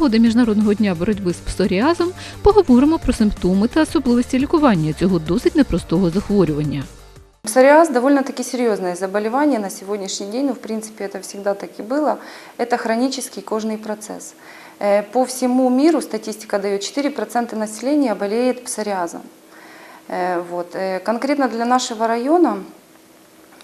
нагоди Міжнародного дня боротьби з псоріазом поговоримо про симптоми та особливості лікування цього досить непростого захворювання. Псориаз довольно-таки серьезное заболевание на сегодняшний день, но в принципе это всегда так и было. Это хронический кожный процесс. Э, По всему миру статистика дает 4% населения болеет псориазом. Э, Вот. э, Конкретно для нашего района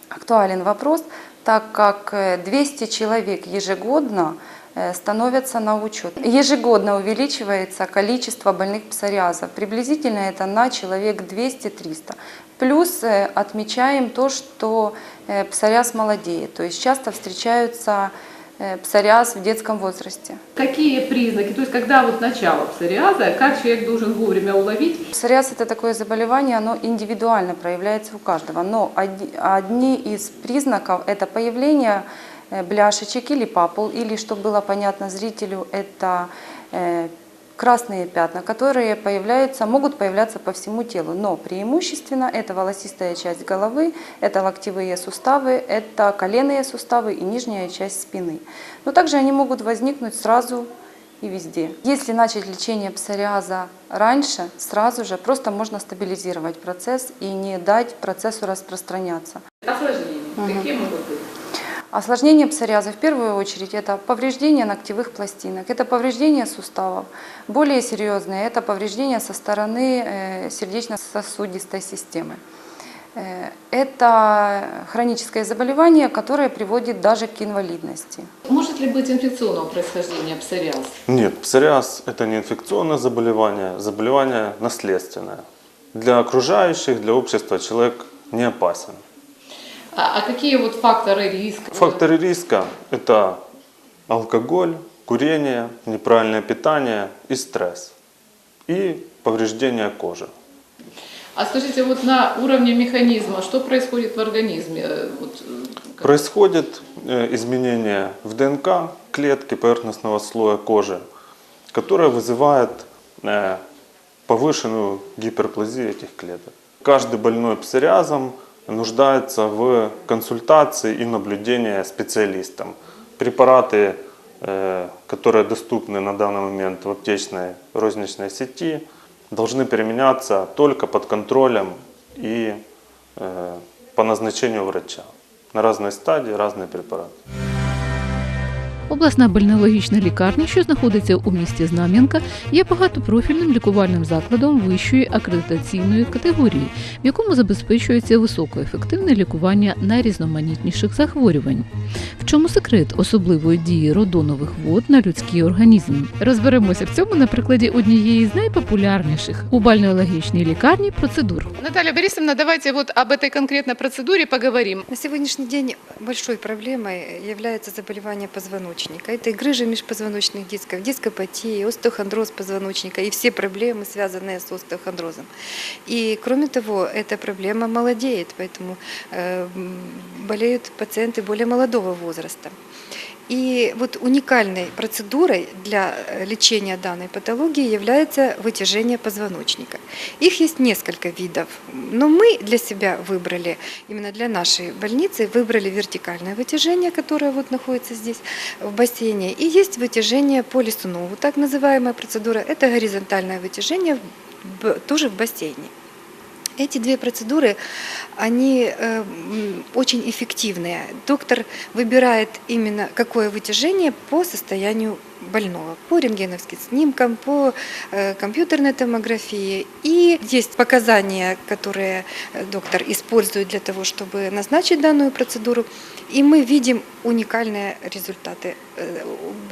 актуален вопрос, так как э, 200 человек ежегодно э, становятся на учет. Ежегодно увеличивается количество больных псориаза. Приблизительно это на человек 200-300. Плюс э, отмечаем то, что э, псориаз молодеет. То есть часто встречаются э, псориаз в детском возрасте. Какие признаки, то есть когда вот начало псориаза, как человек должен вовремя уловить? Псориаз – это такое заболевание, оно индивидуально проявляется у каждого. Но одни из признаков – это появление э, бляшечек или папул, или, чтобы было понятно зрителю, это э, красные пятна, которые появляются, могут появляться по всему телу. Но преимущественно это волосистая часть головы, это локтевые суставы, это коленные суставы и нижняя часть спины. Но также они могут возникнуть сразу и везде. Если начать лечение псориаза раньше, сразу же просто можно стабилизировать процесс и не дать процессу распространяться. Осложнения, какие могут быть? Осложнение псориаза в первую очередь это повреждение ногтевых пластинок, это повреждение суставов. Более серьезные это повреждение со стороны э, сердечно-сосудистой системы. Э, Это хроническое заболевание, которое приводит даже к инвалидности. Может ли быть инфекционного происхождения псориаз? Нет, псориаз – это не инфекционное заболевание, заболевание наследственное. Для окружающих, для общества человек не опасен. А, а какие вот факторы риска? Факторы риска – это алкоголь, курение, неправильное питание и стресс. И повреждение кожи. А скажите, вот на уровне механизма, что происходит в организме? Э, Вот, э, как- Происходит э, изменение в ДНК клетки поверхностного слоя кожи, которое вызывает повышенную гиперплазию этих клеток. Каждый больной псориазом нуждается в консультации и наблюдении специалистом. Препараты, э, которые доступны на данный момент в аптечной розничной сети, должны применяться только под контролем и э, по назначению врача. На разной стадии разные препараты. Обласна бальнеологічна лікарня, що знаходиться у місті Знам'янка, є багатопрофільним лікувальним закладом вищої акредитаційної категорії, в якому забезпечується високоефективне лікування найрізноманітніших захворювань. В чому секрет особливої дії родонових вод на людський організм? Розберемося в цьому на прикладі однієї з найпопулярніших у бальнеологічній лікарні процедур. Наталья Борисовна, давайте вот об этой конкретной процедуре поговорим. На сегодняшний день большой проблемой является заболевание позвоночника Это и грыжа межпозвоночных дисков, дископатия, остеохондроз позвоночника и все проблемы, связанные с остеохондрозом. И кроме того, эта проблема молодеет, поэтому э, м, болеют пациенты более молодого возраста. И вот уникальной процедурой для э, лечения данной патологии является вытяжение позвоночника. Их есть несколько видов, но мы для себя выбрали, именно для нашей больницы, выбрали вертикальное вытяжение, которое вот находится здесь в бассейне, и есть вытяжение по лисунову, так называемая процедура. Это горизонтальное вытяжение тоже в бассейне. Эти две процедуры, они э, очень эффективные. Доктор выбирает именно какое вытяжение по состоянию больного, по рентгеновским снимкам, по э, компьютерной томографии. И есть показания, которые э, доктор использует для того, чтобы назначить данную процедуру. И мы видим уникальные результаты, э,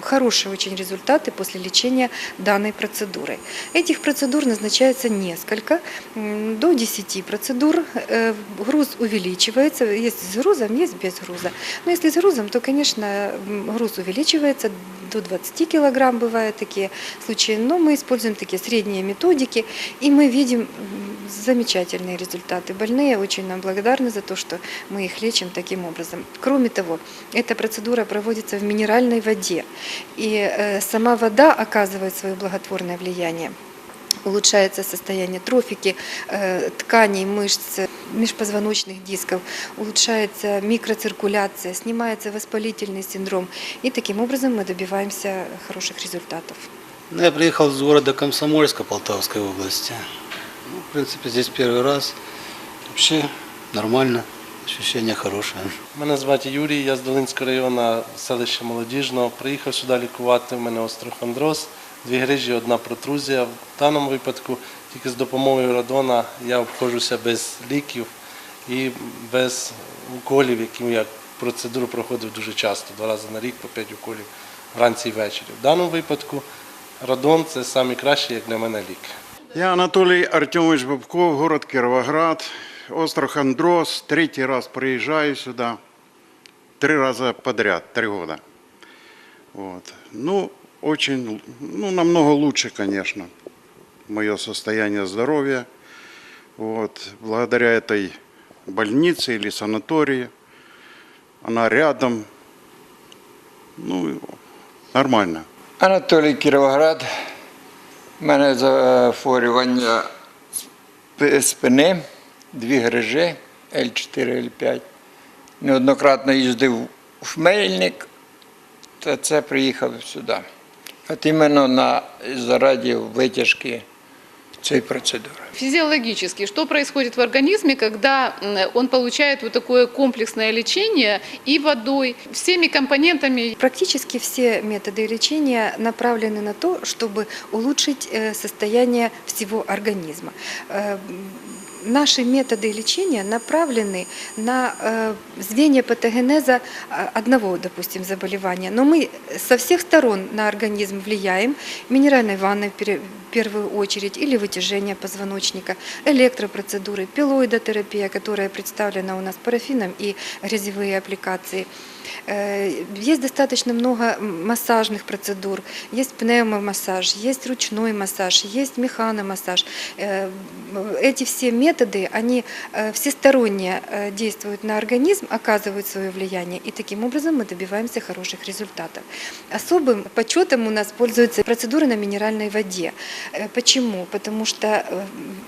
хорошие очень результаты после лечения данной процедурой. Этих процедур назначается несколько, м, до 10 процедур. Э, Груз увеличивается, есть с грузом, есть без груза. Но если с грузом, то, конечно, м, груз увеличивается до 20 килограмм, бывают такие случаи. Но мы используем такие средние методики, и мы видим замечательные результаты. Больные очень нам благодарны за то, что мы их лечим таким образом. Кроме того, эта процедура проводится в минеральной воде, и э, сама вода оказывает свое благотворное влияние улучшается состояние трофики, э, тканей, мышц, межпозвоночных дисков, улучшается микроциркуляция, снимается воспалительный синдром. И таким образом мы добиваемся хороших результатов. Ну, Я приехал с города Комсомольска Полтавской области. Ну, в принципе, здесь первый раз. Вообще нормально, ощущение хорошее. Мене звати Юрій, я з Долинського району, селище Молодіжного. Приїхав сюди лікувати. У мене остеохондроз, дві грижі, одна протрузія. В даному випадку тільки з допомогою радона я обходжуся без ліків і без уколів, які я процедуру проходив дуже часто, два рази на рік по 5 уколів вранці і ввечері. В даному випадку радон це найкращий, як для мене лік. Я Анатолий Артемович Бабков, город Кировоград, Острохондроз. Третий раз приезжаю сюда. Три раза подряд, три года. Вот. Ну, очень, ну, намного лучше, конечно, мое состояние здоровья. Вот. Благодаря этой больнице или санатории. Она рядом. Ну, нормально. Анатолій Кіровоград. У мене захворювання спини, дві грижі L4, L5. Неоднократно їздив у Хмельник, та це приїхав сюди. От іменно на зараді витяжки цієї процедури. Физиологически, что происходит в организме, когда м, он получает вот такое комплексное лечение и водой, всеми компонентами Практически все методы лечения направлены на то, чтобы улучшить э, состояние всего организма. Э, м, Наши методы лечения направлены на э, звенья патогенеза э, одного, допустим, заболевания. Но мы со всех сторон на организм влияем. Минеральной ванной в пере- в первую очередь или вытяжение позвоночника, электропроцедуры, пилоидотерапия, которая представлена у нас парафином и грязевые аппликации. Э, Есть достаточно много массажных процедур. Есть пневмомассаж, есть ручной массаж, есть механомассаж. Э, Эти все методы, они э, всесторонне действуют на организм, оказывают свое влияние, и таким образом мы добиваемся хороших результатов. Особым почетом у нас пользуется процедура на минеральной воде. Э, Почему? Потому что, э,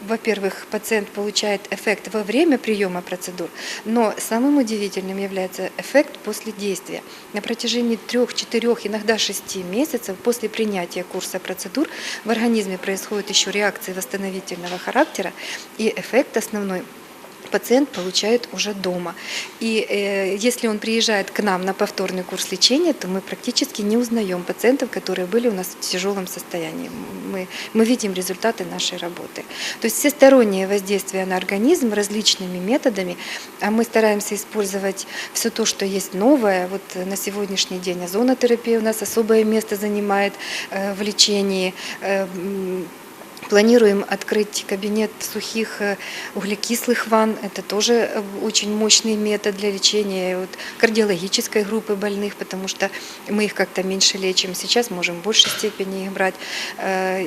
во-первых, пациент получает эффект во время приема процедур, но самым удивительным является эффект после действия. На протяжении трех, четырех, иногда шести месяцев после принятия курса процедур в организме происходит еще реакции восстановительного характера, и эффект основной пациент получает уже дома. И э, если он приезжает к нам на повторный курс лечения, то мы практически не узнаем пациентов, которые были у нас в тяжелом состоянии. Мы, мы видим результаты нашей работы. То есть всестороннее воздействие на организм различными методами, а мы стараемся использовать все то, что есть новое. Вот э, на сегодняшний день озонотерапия у нас особое место занимает э, в лечении. Планируем открыть кабинет сухих э, углекислых ванн. Это тоже э, очень мощный метод для лечения вот, кардиологической группы больных, потому что мы их как-то меньше лечим. Сейчас можем в большей степени их брать. Э,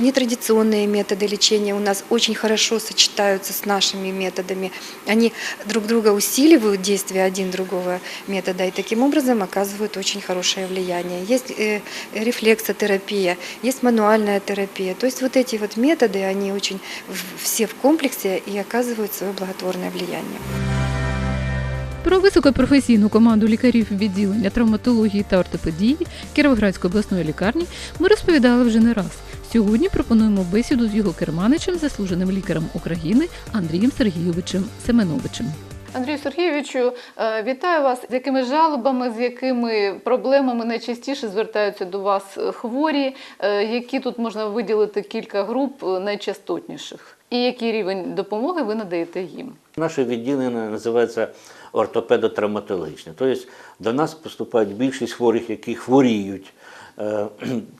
Нетрадиционные методы лечения у нас очень хорошо сочетаются с нашими методами. Они друг друга усиливают действие один другого метода и таким образом оказывают очень хорошее влияние. Есть рефлексотерапия, есть мануальная терапия. То есть вот эти вот методы, они очень все в комплексе и оказывают свое благотворное влияние. Про високопрофесійну команду лікарів відділення травматології та ортопедії Кіровоградської обласної лікарні ми розповідали вже не раз. Сьогодні пропонуємо бесіду з його керманичем, заслуженим лікарем України Андрієм Сергійовичем Семеновичем. Андрію Сергійовичу, е, вітаю вас. З якими жалобами, з якими проблемами найчастіше звертаються до вас хворі, Е, які тут можна виділити кілька груп е, найчастотніших? І який рівень допомоги ви надаєте їм? Наше відділення називається ортопедотравматологічне. Тобто до нас поступають більшість хворих, які хворіють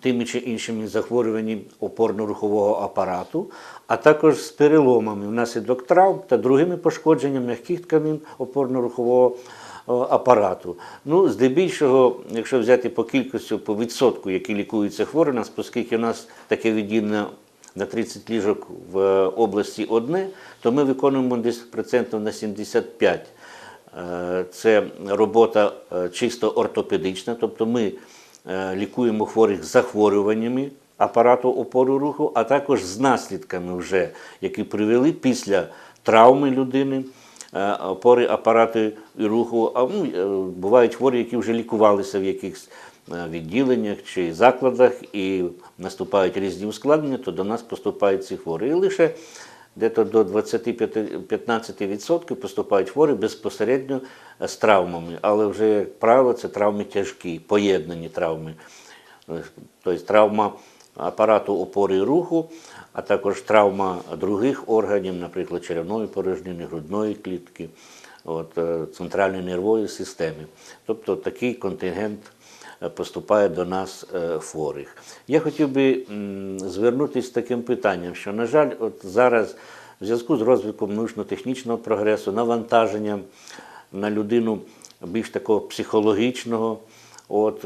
тими чи іншими захворюваннями опорно-рухового апарату, а також з переломами внаслідок травм та другими пошкодженнями м'яких тканин опорно-рухового е, апарату. Ну, здебільшого, якщо взяти по кількості, по відсотку, які лікуються хворі, оскільки у нас таке відділення на 30 ліжок в е, області одне, то ми виконуємо десь процентів на 75. Е, Це робота чисто ортопедична, тобто ми лікуємо хворих захворюваннями апарату опору руху, а також з наслідками, вже, які привели після травми людини. е, Опори апарату і руху, а ну, е, бувають хворі, які вже лікувалися в якихось е, відділеннях чи закладах, і наступають різні ускладнення, то до нас поступають ці хворі. І лише десь до 20-15% поступають хворі безпосередньо з травмами, але вже, як правило, це травми тяжкі, поєднані травми. Тобто травма апарату опори руху, а також травма других органів, наприклад, черевної порожнини, грудної клітки, от, е, центральної нервової системи. Тобто такий контингент е, поступає до нас е, хворих. Я хотів би звернутися з таким питанням, що, на жаль, от зараз в зв'язку з розвитком научно-технічного прогресу, навантаженням на людину більш такого психологічного, от,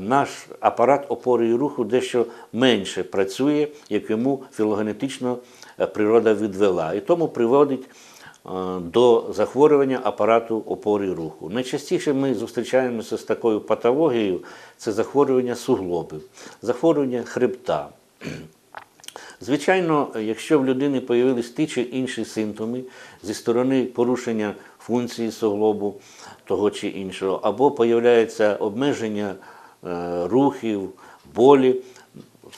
наш апарат опори і руху дещо менше працює, як йому філогенетично е, природа відвела. І тому приводить е, до захворювання апарату опори і руху. Найчастіше ми зустрічаємося з такою патологією це захворювання суглобів, захворювання хребта. Звичайно, якщо в людини появились ті чи інші симптоми зі сторони порушення функції суглобу того чи іншого, або появляється обмеження е, рухів, болі,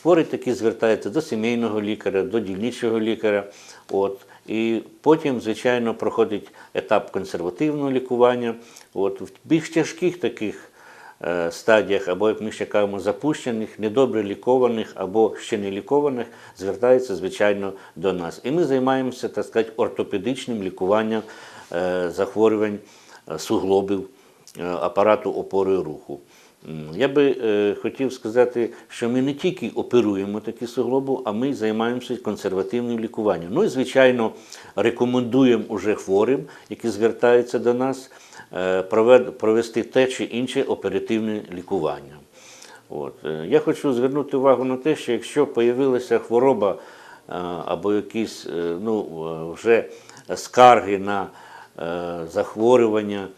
хворий таки звертається до сімейного лікаря, до дільничого лікаря. От, і потім, звичайно, проходить етап консервативного лікування. От, в більш тяжких таких е, стадіях, або, як ми ще кажемо, запущених, недобре лікованих або ще не лікованих, звертаються, звичайно, до нас. І ми займаємося, так сказати, ортопедичним лікуванням е, захворювань суглобів е, апарату опори руху. Я би е, хотів сказати, що ми не тільки оперуємо такі суглоби, а ми займаємося консервативним лікуванням. Ну і, звичайно, рекомендуємо уже хворим, які звертаються до нас, е, провести те чи інше оперативне лікування. От. е, Я хочу звернути увагу на те, що якщо з'явилася хвороба е, або якісь е, ну, е, вже скарги на е, захворювання,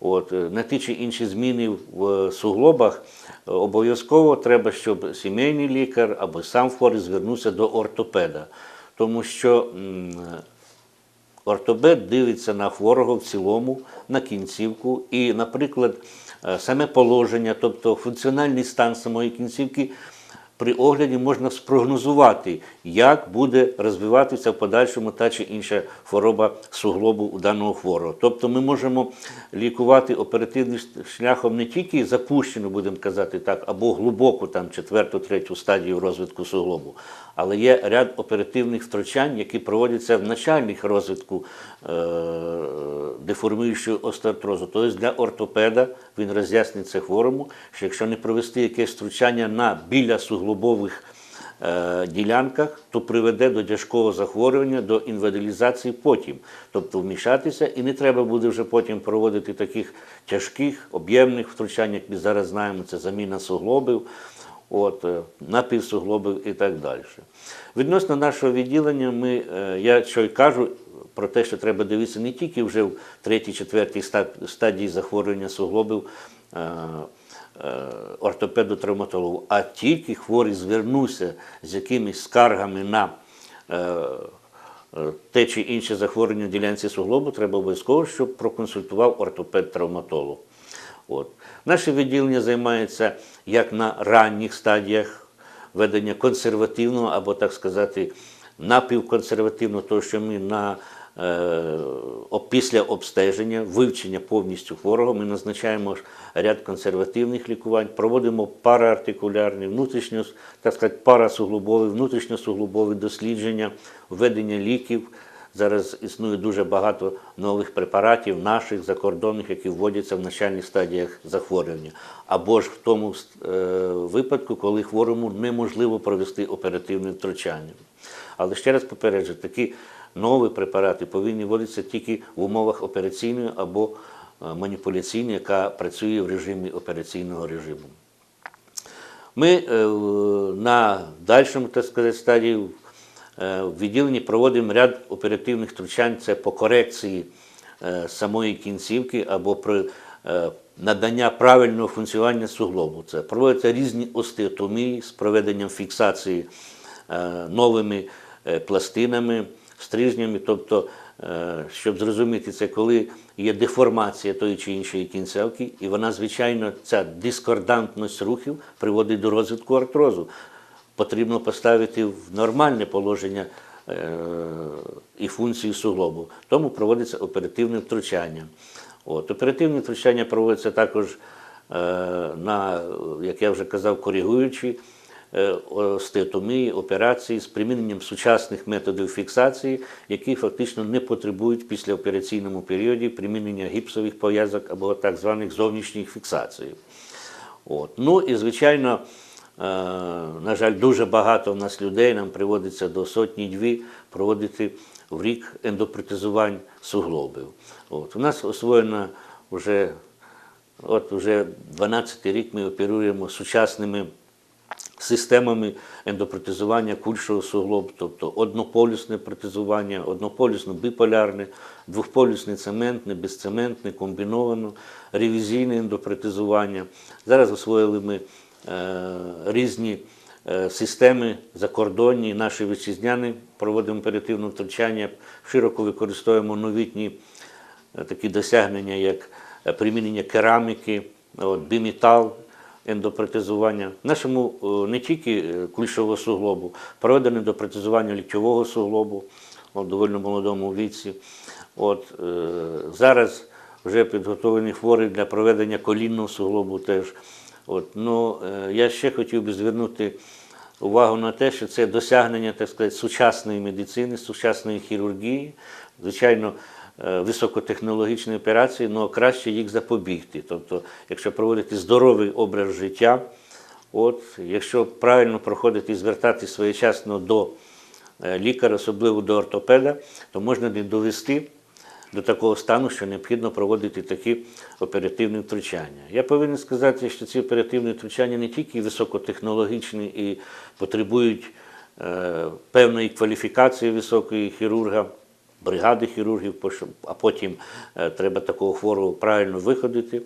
от, е, на ті чи інші зміни в суглобах, е, обов'язково треба, щоб сімейний лікар або сам хворий звернувся до ортопеда. Тому що Ортопед дивиться на хворого в цілому, на кінцівку, і, наприклад, е, саме положення, тобто функціональний стан самої кінцівки, при огляді можна спрогнозувати, як буде розвиватися в подальшому та чи інша хвороба суглобу у даного хворого. Тобто ми можемо лікувати оперативним шляхом не тільки запущену, будемо казати так, або глибоку там четверту, третю стадію розвитку суглобу, але є ряд оперативних втручань, які проводяться в начальних розвитку е, деформуючого остеоартрозу. Тобто для ортопеда він роз'яснить це хворому, що якщо не провести якесь втручання на біля суглобових е, ділянках, то приведе до тяжкого захворювання, до інвалідизації потім. Тобто вмішатися, і не треба буде вже потім проводити таких тяжких, об'ємних втручань, як ми зараз знаємо, це заміна суглобів от, е, напівсуглобів і так далі. Відносно нашого відділення, ми, е, я що й кажу про те, що треба дивитися не тільки вже в третій, четвертій ста- стадії захворювання суглобів е, ортопеду травматологу, а тільки хворий звернувся з якимись скаргами на е, е, те чи інше захворювання в ділянці суглобу, треба обов'язково, щоб проконсультував ортопед-травматолог. От. Наше відділення займається як на ранніх стадіях ведення консервативного або, так сказати, напівконсервативного, тому що ми на, е, після обстеження, вивчення повністю хворого, ми назначаємо ряд консервативних лікувань, проводимо параартикулярні, внутрішньо, так сказати, парасуглобові, внутрішньосуглобові дослідження, введення ліків. Зараз існує дуже багато нових препаратів, наших закордонних, які вводяться в начальних стадіях захворювання. Або ж в тому е, випадку, коли хворому неможливо провести оперативне втручання. Але ще раз попереджу, такі нові препарати повинні вводитися тільки в умовах операційної або е, маніпуляційної, яка працює в режимі операційного режиму. Ми е, на дальшому так сказати, стадії е, в відділенні проводимо ряд оперативних втручань. Це по корекції самої кінцівки або при надання правильного функціонування суглобу. Це проводяться різні остеотомії з проведенням фіксації новими пластинами, стрижнями. Тобто, е, щоб зрозуміти це, коли є деформація тої чи іншої кінцевки, і вона, звичайно, ця дискордантність рухів приводить до розвитку артрозу. Потрібно поставити в нормальне положення е, і функцію суглобу. Тому проводиться оперативне втручання. От, оперативне втручання проводиться також е, на, як я вже казав, коригуючі е, остеотомії, операції з приміненням сучасних методів фіксації, які фактично не потребують в післяопераційному періоді примінення гіпсових пов'язок або так званих зовнішніх фіксацій. От. Ну і звичайно, е, на жаль, дуже багато в нас людей нам приводиться до сотні-дві проводити в рік ендопротезувань суглобів. От. У нас освоєно вже, от вже 12 рік ми оперуємо сучасними системами ендопротезування кульшого суглобу, тобто однополюсне протезування, однополюсно биполярне, двохполюсне цементне, безцементне, комбіновано, ревізійне ендопротезування. Зараз освоїли ми е, різні е, системи закордонні, наші вітчизняні, проводимо оперативне втручання, широко використовуємо новітні е, такі досягнення, як е, примінення кераміки, от, біметал, ендопротезування. Нашому е, не тільки е, кульшового суглобу, проведено ендопротезування ліктьового суглобу у доволі молодому віці. От, е, зараз вже підготовлені хворі для проведення колінного суглобу теж. От, ну, е, я ще хотів би звернути увагу на те, що це досягнення так сказати, сучасної медицини, сучасної хірургії. Звичайно, високотехнологічні операції, але краще їх запобігти. Тобто, якщо проводити здоровий образ життя, от, якщо правильно проходити і звертатись своєчасно до е, лікаря, особливо до ортопеда, то можна не довести до такого стану, що необхідно проводити такі оперативні втручання. Я повинен сказати, що ці оперативні втручання не тільки високотехнологічні і потребують е, певної кваліфікації високої хірурга, бригади хірургів, а потім е, треба такого хворого правильно виходити.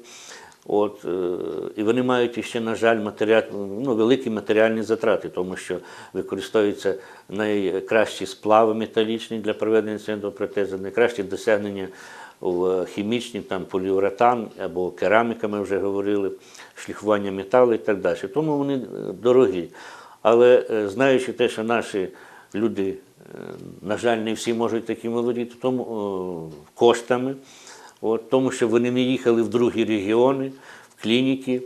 От, е, і вони мають іще, на жаль, матеріал, ну, великі матеріальні затрати, тому що використовуються найкращі сплави металічні для проведення центропротезу, найкращі досягнення в хімічні, там поліуретан або кераміка, ми вже говорили, шліфування металу і так далі. Тому вони е, дорогі. Але знаючи те, що наші люди, на жаль, не всі можуть таким володіти, тому е, коштами. От, тому що вони не їхали в другі регіони, в клініки,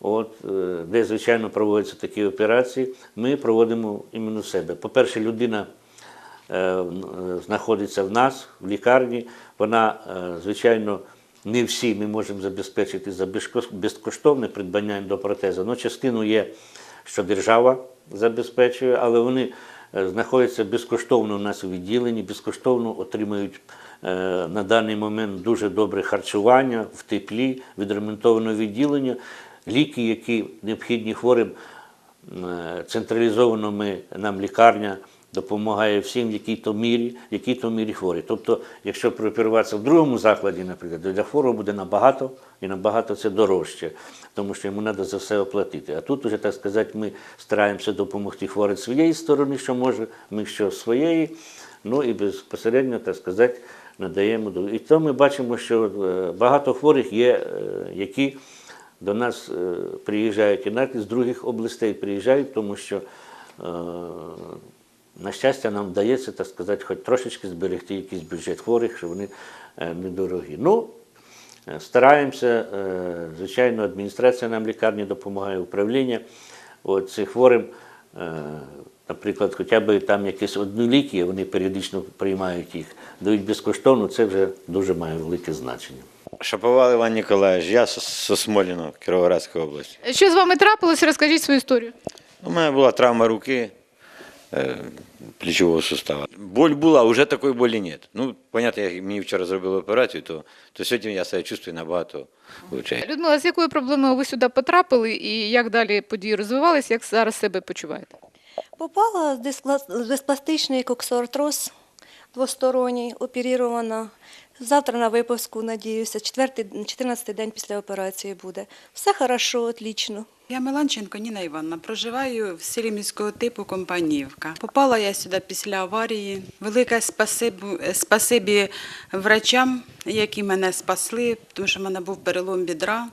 от, е, де, звичайно, проводяться такі операції, ми проводимо іменно себе. По-перше, людина е, е, знаходиться в нас, в лікарні, вона, е, звичайно, не всі ми можемо забезпечити за безкоштовне придбання ендопротезу. Ну, частину є, що держава забезпечує, але вони е, знаходяться безкоштовно у нас у відділенні, безкоштовно отримують е, на даний момент дуже добре харчування в теплі, відремонтоване відділення, ліки, які необхідні хворим. Е, Централізовано ми, нам лікарня допомагає всім, в якій-то мірі, в якій-то мірі хворі. Тобто, якщо прооперуватися в другому закладі, наприклад, то для хворого буде набагато і набагато це дорожче, тому що йому треба за все оплатити. А тут, уже, так сказати, ми стараємося допомогти хворим своєї сторони, що може, ми що своєї, ну і безпосередньо, так сказати, надаємо. І то ми бачимо, що е, багато хворих є, е, які до нас е, приїжджають і навіть з других областей приїжджають, тому що, на щастя, нам вдається, так сказати, хоч трошечки зберегти якийсь бюджет хворих, що вони е, недорогі. Ну, е, стараємося, е, звичайно, адміністрація нам лікарні допомагає, управління. От цих хворим, наприклад, хоча б там якісь одні ліки, вони періодично приймають їх, дають безкоштовно, це вже дуже має велике значення. Шаповал Іван Ніколаєвич, я з Сосмоліно, Кіровоградська область. Що з вами трапилось? Розкажіть свою історію. У мене була травма руки е, плечового сустава. Боль була, вже такої болі нет. Ну, понятно, як мені вчора зробили операцію, то, то сьогодні я себе чувствую набагато лучше. Людмила, з якою проблемою ви сюди потрапили і як далі події розвивалися, як зараз себе почуваєте? Попала диспластичний коксоартроз двосторонній, оперирована Завтра на випуску, надіюся, четвертий, 14 день після операції буде. Все хорошо, отлично. Я Меланченко Ніна Івановна. Проживаю в селі міського типу Компанівка. Попала я сюди після аварії. Велике спасибі, спасибі врачам, які мене спасли, тому що в мене був перелом бідра.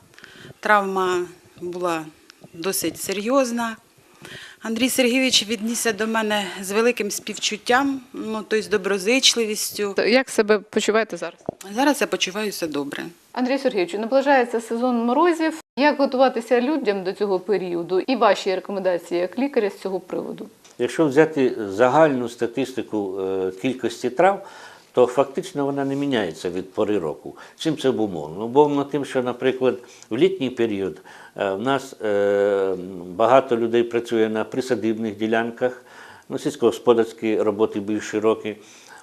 Травма була досить серйозна. Андрій Сергійович віднісся до мене з великим співчуттям, ну тобто доброзичливістю. Як себе почуваєте зараз? Зараз я почуваюся добре. Андрій Сергійович, наближається сезон морозів. Як готуватися людям до цього періоду і ваші рекомендації як лікаря з цього приводу? Якщо взяти загальну статистику е, кількості трав, то фактично вона не міняється від пори року. Чим це обумовлено? Обумовлено тим, що, наприклад, в літній період в нас е, багато людей працює на присадибних ділянках, ну, сільськогосподарські роботи більш широкі.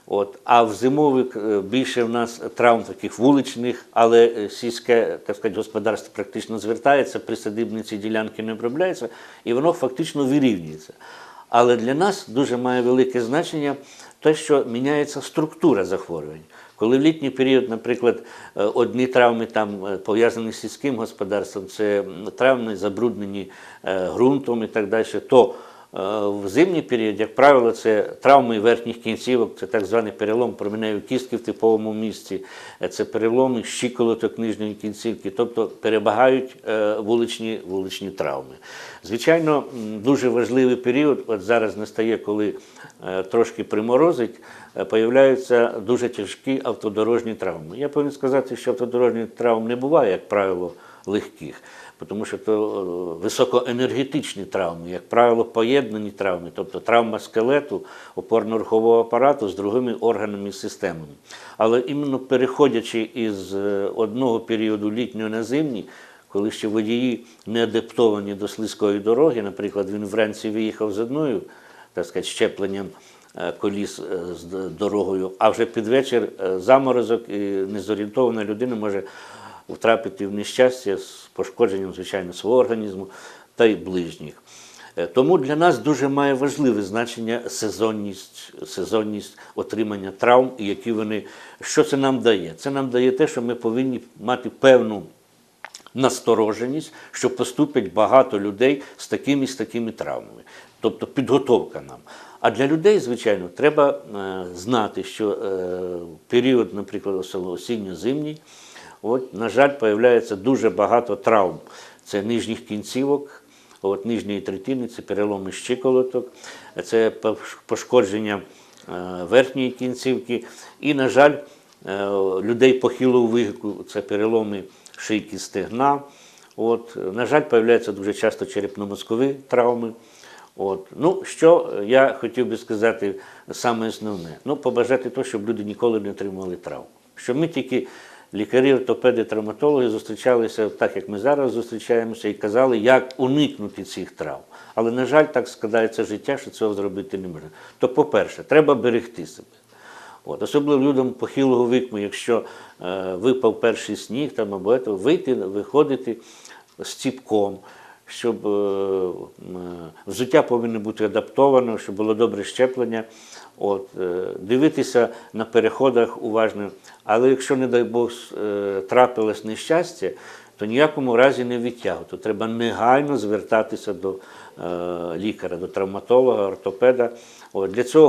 От, а в зимових е, більше в нас травм таких вуличних, але е, сільське так сказати, господарство практично звертається, присадибні ці ділянки не обробляються, і воно фактично вирівнюється. Але для нас дуже має велике значення те, що міняється структура захворювань. Коли в літній період, наприклад, е, одні травми там е, пов'язані з сільським господарством, це травми забруднені е, ґрунтом і так далі, то в зимній період, як правило, це травми верхніх кінцівок, це так званий перелом променевої кістки в типовому місці, це переломи щиколоток нижньої кінцівки, тобто перебагають е, вуличні, вуличні травми. Звичайно, дуже важливий період, от зараз настає, коли е, трошки приморозить, е, появляються дуже тяжкі автодорожні травми. Я повинен сказати, що автодорожні травм не буває, як правило, легких, тому що то е, високоенергетичні травми, як правило, поєднані травми, тобто травма скелету, опорно-рухового апарату з другими органами і системами. Але іменно переходячи із е, одного періоду літнього на зимній, коли ще водії не адаптовані до слизької дороги, наприклад, він вранці виїхав з одною, так сказати, щепленням е, коліс з дорогою, а вже під вечір заморозок і незорієнтована людина може втрапити в нещастя з пошкодженням, звичайно, свого організму та й ближніх. Е, Тому для нас дуже має важливе значення сезонність, сезонність отримання травм і які вони, що це нам дає? Це нам дає те, що ми повинні мати певну настороженість, що поступить багато людей з такими з такими травмами, тобто підготовка нам. А для людей, звичайно, треба е, знати, що е, період, наприклад, осінньо-зимній, от, на жаль, появляється дуже багато травм. Це нижніх кінцівок, от, нижньої третини, це переломи щиколоток, це пошкодження е, верхньої кінцівки. І, на жаль, е, людей похилого віку, це переломи шийки стегна. От, на жаль, появляються дуже часто черепно-мозкові травми. От. Ну, що я хотів би сказати саме основне? Ну, побажати те, щоб люди ніколи не отримували травм. Щоб ми тільки лікарі, ортопеди, травматологи зустрічалися так, як ми зараз зустрічаємося, і казали, як уникнути цих травм. Але, на жаль, так складається життя, що цього зробити не можна. То, по-перше, треба берегти себе. От, особливо людям похилого віку, якщо е, випав перший сніг там, або це, вийти, виходити з ціпком, щоб е, м, взуття повинно бути адаптовано, щоб було добре щеплення. От, е, дивитися на переходах уважно. Але якщо, не дай Бог, е, трапилось нещастя, то ніякому разі не відтягувати. Треба негайно звертатися до е, лікаря, до травматолога, ортопеда. От, для цього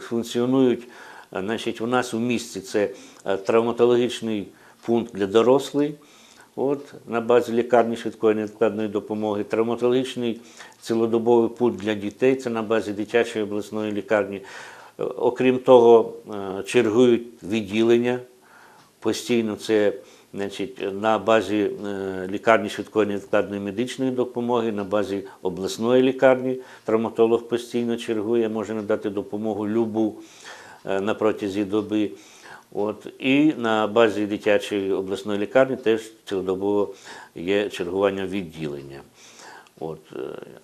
функціонують, значить, у нас у місті це травматологічний пункт для дорослих. От, на базі лікарні швидкої невідкладної допомоги, травматологічний цілодобовий пункт для дітей, це на базі дитячої обласної лікарні. Е, Окрім того, е, чергують відділення постійно це значить, на базі е, лікарні швидкої невідкладної медичної допомоги, на базі обласної лікарні травматолог постійно чергує, може надати допомогу любу на протязі доби. От, і на базі дитячої обласної лікарні теж цілодобово є чергування відділення. От. е,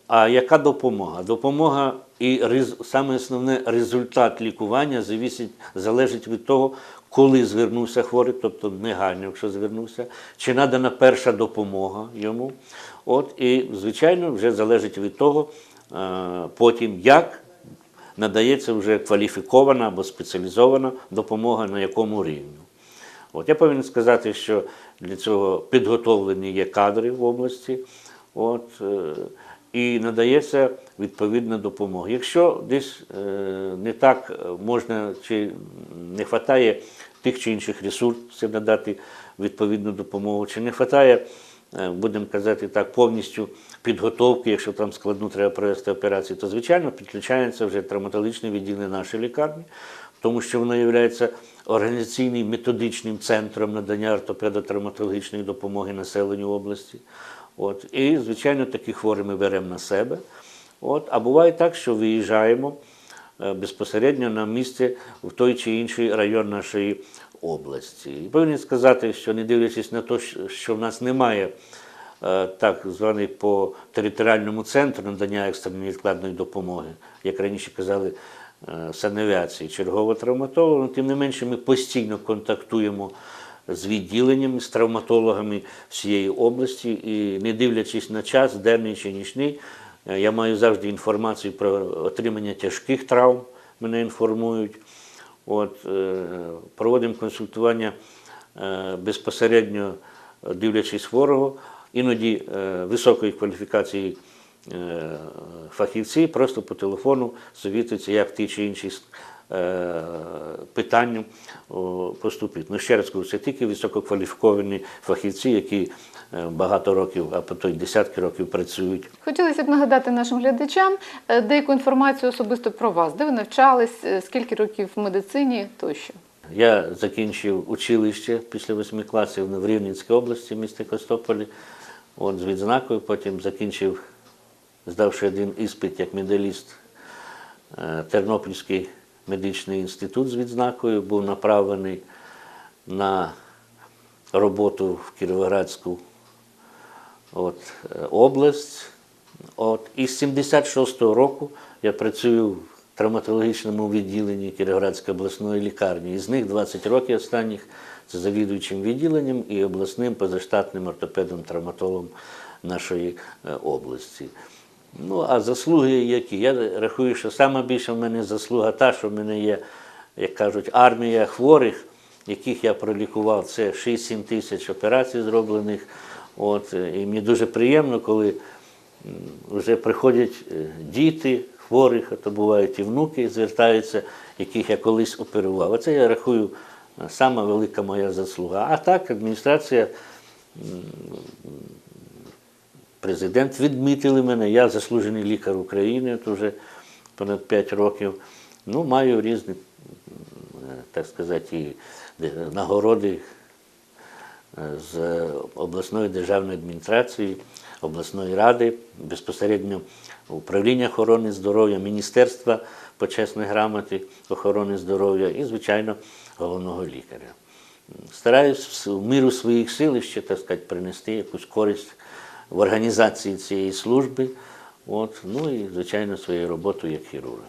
А яка допомога? Допомога і саме основне результат лікування завісить, залежить від того, коли звернувся хворий, тобто негайно, якщо звернувся, чи надана перша допомога йому. От, і, звичайно, вже залежить від того, е, потім як надається вже кваліфікована або спеціалізована допомога на якому рівні. От я повинен сказати, що для цього підготовлені є кадри в області. От, е, і надається відповідна допомога. Якщо десь е, не так е, можна чи не вистачає тих чи інших ресурсів надати відповідну допомогу, чи не вистачає, будемо казати так, повністю підготовки, якщо там складну треба провести операцію, то звичайно підключається вже травматологічне відділення нашої лікарні, тому що воно є організаційним методичним центром надання ортопедо-травматологічної допомоги населенню області. От, і, звичайно, такі хворі ми беремо на себе. От, а буває так, що виїжджаємо е, безпосередньо на місце в той чи інший район нашої області. І повинен сказати, що не дивлячись на те, що в нас немає е, так званий по територіальному центру надання екстреної невідкладної допомоги, як раніше казали, е, санавіації, чергового травматолога, тим не менше ми постійно контактуємо з відділеннями, з травматологами всієї області і не дивлячись на час, денний чи нічний, е, я маю завжди інформацію про отримання тяжких травм, мене інформують. От, е, проводимо консультування е, безпосередньо дивлячись хворого, іноді е, високої кваліфікації фахівці просто по телефону совітуються, як ті чи інші питання поступити. Ну, ще раз кажу, це тільки висококваліфіковані фахівці, які багато років, а потім десятки років працюють. Хотілося б нагадати нашим глядачам е, деяку інформацію особисто про вас, де ви навчались, е, скільки років в медицині тощо. Я закінчив училище після восьми класів в Рівненській області, місті Костополі, от з відзнакою, потім закінчив, здавши один іспит як медаліст е, Тернопільський медичний інститут з відзнакою, був направлений на роботу в Кіровоградську от, е, область. От, і з 76-го року я працюю в травматологічному відділенні Кіровоградської обласної лікарні. Із них 20 років останніх це завідуючим відділенням і обласним позаштатним ортопедом-травматологом нашої е, області. Ну, а заслуги які? Я рахую, що саме більше в мене заслуга та, що в мене є, як кажуть, армія хворих, яких я пролікував. Це 6-7 тисяч операцій зроблених. От, е, і мені дуже приємно, коли вже приходять е, діти хворих, а то бувають і внуки, звертаються, яких я колись оперував. Оце я рахую е, сама велика моя заслуга. А так, адміністрація, президент відмітили мене, я заслужений лікар України, от вже понад 5 років. Ну, маю різні, так сказати, і нагороди з обласної державної адміністрації, обласної ради, безпосередньо управління охорони здоров'я, Міністерства почесної грамоти охорони здоров'я і, звичайно, головного лікаря. Стараюсь в міру своїх сил ще, так сказати, принести якусь користь в організації цієї служби, от, ну і, звичайно, своєю роботою як хірурга.